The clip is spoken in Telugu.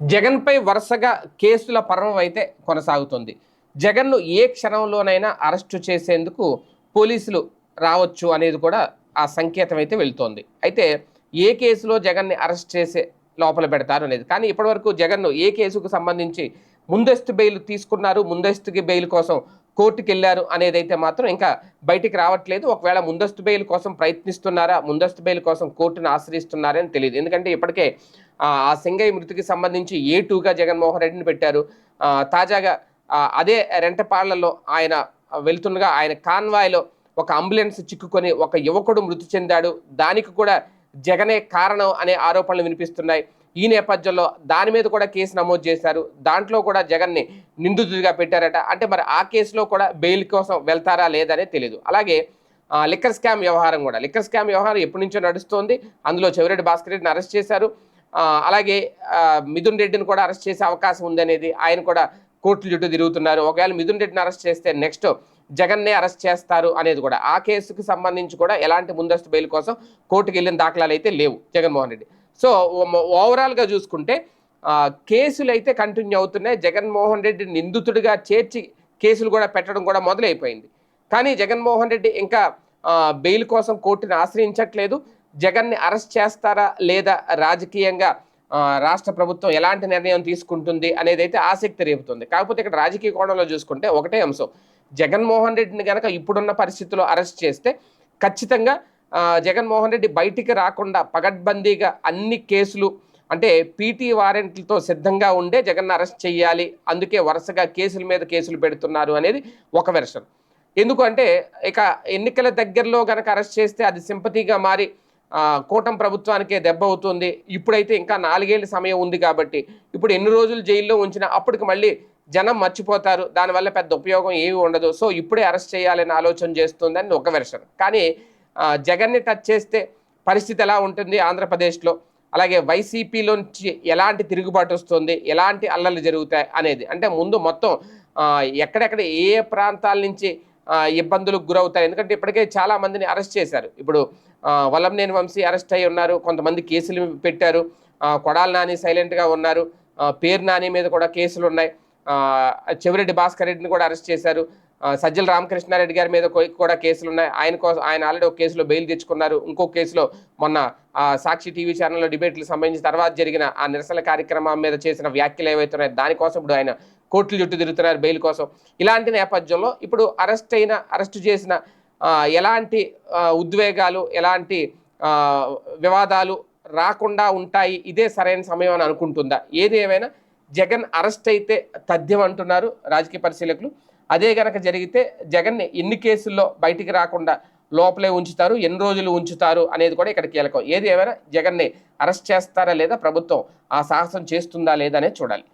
జగన్పై వరుసగా కేసుల పర్వం అయితే కొనసాగుతుంది. జగన్ను ఏ క్షణంలోనైనా అరెస్టు చేసేందుకు పోలీసులు రావచ్చు అనేది కూడా ఆ సంకేతం అయితే వెళ్తోంది. అయితే ఏ కేసులో జగన్ని అరెస్ట్ చేసే లోపల పెడతారు అనేది. కానీ ఇప్పటివరకు జగన్ను ఏ కేసుకు సంబంధించి ముందస్తు బెయిల్ తీసుకున్నారు ముందస్తుకి బెయిల్ కోసం కోర్టుకి వెళ్ళారు అనేది అయితే మాత్రం ఇంకా బయటికి రావట్లేదు. ఒకవేళ ముందస్తు బెయిల్ కోసం ప్రయత్నిస్తున్నారా ముందస్తు బెయిల్ కోసం కోర్టును ఆశ్రయిస్తున్నారని తెలియదు. ఎందుకంటే ఇప్పటికే ఆ సింగయ్య మృతికి సంబంధించి ఏ టూగా జగన్మోహన్ రెడ్డిని పెట్టారు. తాజాగా అదే రెంటపాళ్ళలో ఆయన వెళ్తుండగా ఆయన కాన్వాయ్లో ఒక అంబులెన్స్ చిక్కుకొని ఒక యువకుడు మృతి చెందాడు. దానికి కూడా జగనే కారణం అనే ఆరోపణలు వినిపిస్తున్నాయి. ఈ నేపథ్యంలో దాని మీద కూడా కేసు నమోదు చేశారు. దాంట్లో కూడా జగన్ని నిందితుడిగా పెట్టారట. అంటే మరి ఆ కేసులో కూడా బెయిల్ కోసం వెళ్తారా లేదనే తెలియదు అలాగే లిక్కర్ స్కామ్ వ్యవహారం కూడా. లిక్కర్ స్కామ్ వ్యవహారం ఎప్పటి నుంచో నడుస్తోంది. అందులో చెవిరెడ్డి భాస్కర్ రెడ్డిని అరెస్ట్ చేశారు. అలాగే మిథున్ రెడ్డిని కూడా అరెస్ట్ చేసే అవకాశం ఉందనేది ఆయన కూడా కోర్టుల చుట్టూ తిరుగుతున్నారు. ఒకవేళ మిథున్ రెడ్డిని అరెస్ట్ చేస్తే నెక్స్ట్ జగన్నే అరెస్ట్ చేస్తారు అనేది కూడా. ఆ కేసుకు సంబంధించి కూడా ఎలాంటి ముందస్తు బెయిల్ కోసం కోర్టుకు వెళ్ళిన దాఖలాలు అయితే లేవు జగన్మోహన్ రెడ్డి. సో ఓవరాల్గా చూసుకుంటే కేసులు అయితే కంటిన్యూ అవుతున్నాయి. జగన్మోహన్ రెడ్డి నిందితుడిగా చేర్చి కేసులు కూడా పెట్టడం కూడా మొదలైపోయింది. కానీ జగన్మోహన్ రెడ్డి ఇంకా బెయిల్ కోసం కోర్టుని ఆశ్రయించట్లేదు. జగన్ని అరెస్ట్ చేస్తారా లేదా రాజకీయంగా రాష్ట్ర ప్రభుత్వం ఎలాంటి నిర్ణయం తీసుకుంటుంది అనేది అయితే ఆసక్తి రేపుతుంది. కాకపోతే ఇక్కడ రాజకీయ కోణంలో చూసుకుంటే ఒకటే అంశం. జగన్మోహన్ రెడ్డిని కనుక ఇప్పుడున్న పరిస్థితుల్లో అరెస్ట్ చేస్తే ఖచ్చితంగా జగన్మోహన్ రెడ్డి బయటికి రాకుండా పగడ్బందీగా అన్ని కేసులు అంటే పీటీ వారెంట్లతో సిద్ధంగా ఉండే జగన్ అరెస్ట్ చేయాలి అందుకే వరుసగా కేసుల మీద కేసులు పెడుతున్నారు అనేది ఒక వెర్షన్. ఎందుకంటే ఇక ఎన్నికల దగ్గరలో కనుక అరెస్ట్ చేస్తే అది సింపతిగా మారి కూటం కూటమి ప్రభుత్వానికే దెబ్బ అవుతుంది. ఇప్పుడైతే ఇంకా నాలుగేళ్ళ సమయం ఉంది కాబట్టి ఇప్పుడు ఎన్ని రోజులు జైల్లో ఉంచినా అప్పటికి మళ్ళీ జనం మర్చిపోతారు. దానివల్ల పెద్ద ఉపయోగం ఏమీ ఉండదు. సో ఇప్పుడే అరెస్ట్ చేయాలని ఆలోచన చేస్తుందని ఒక వెర్షన్. కానీ జగన్ని టచ్ చేస్తే పరిస్థితి ఎలా ఉంటుంది ఆంధ్రప్రదేశ్లో? అలాగే వైసీపీలోంచి ఎలాంటి తిరుగుబాటు వస్తుంది? ఎలాంటి అల్లలు జరుగుతాయి అనేది? అంటే ముందు మొత్తం ఎక్కడెక్కడ ఏ ఏ ప్రాంతాల నుంచి ఇబ్బందులకు గురవుతారు ఎందుకంటే ఇప్పటికే చాలా మందిని అరెస్ట్ చేశారు. ఇప్పుడు వలంనేని వంశీ అరెస్ట్ అయి ఉన్నారు. కొంతమంది కేసులు పెట్టారు. కొడాల నాని సైలెంట్గా ఉన్నారు. పేరు నాని మీద కూడా కేసులు ఉన్నాయి. చెవిరెడ్డి భాస్కర్ రెడ్డిని కూడా అరెస్ట్ చేశారు. సజ్జల రామకృష్ణారెడ్డి గారి మీద కూడా కేసులు ఉన్నాయి ఆయన కోసం ఆయన ఆల్రెడీ ఒక కేసులో బెయిల్ తెచ్చుకున్నారు. ఇంకో కేసులో మొన్న సాక్షి టీవీ ఛానల్లో డిబేట్లు సంబంధించిన తర్వాత జరిగిన ఆ నిరసన కార్యక్రమం మీద చేసిన వ్యాఖ్యలు ఏవైతే దానికోసం ఇప్పుడు ఆయన కోర్టుల చుట్టూ తిరుగుతున్నారు బెయిల్ కోసం. ఇలాంటి నేపథ్యంలో ఇప్పుడు అరెస్ట్ అయిన అరెస్ట్ చేసిన ఎలాంటి ఉద్వేగాలు ఎలాంటి వివాదాలు రాకుండా ఉంటాయి ఇదే సరైన సమయం అని అనుకుంటుందా? ఏది ఏమైనా జగన్ అరెస్ట్ అయితే తథ్యం అంటున్నారు రాజకీయ పరిశీలకులు. అదే గనక జరిగితే జగన్ని ఎన్ని కేసుల్లో బయటికి రాకుండా లోపలే ఉంచుతారు ఎన్ని రోజులు ఉంచుతారు అనేది కూడా ఇక్కడ కీలకం. ఏది ఏమైనా జగన్ని అరెస్ట్ చేస్తారా లేదా ప్రభుత్వం ఆ సాహసం చేస్తుందా లేదా అనేది చూడాలి.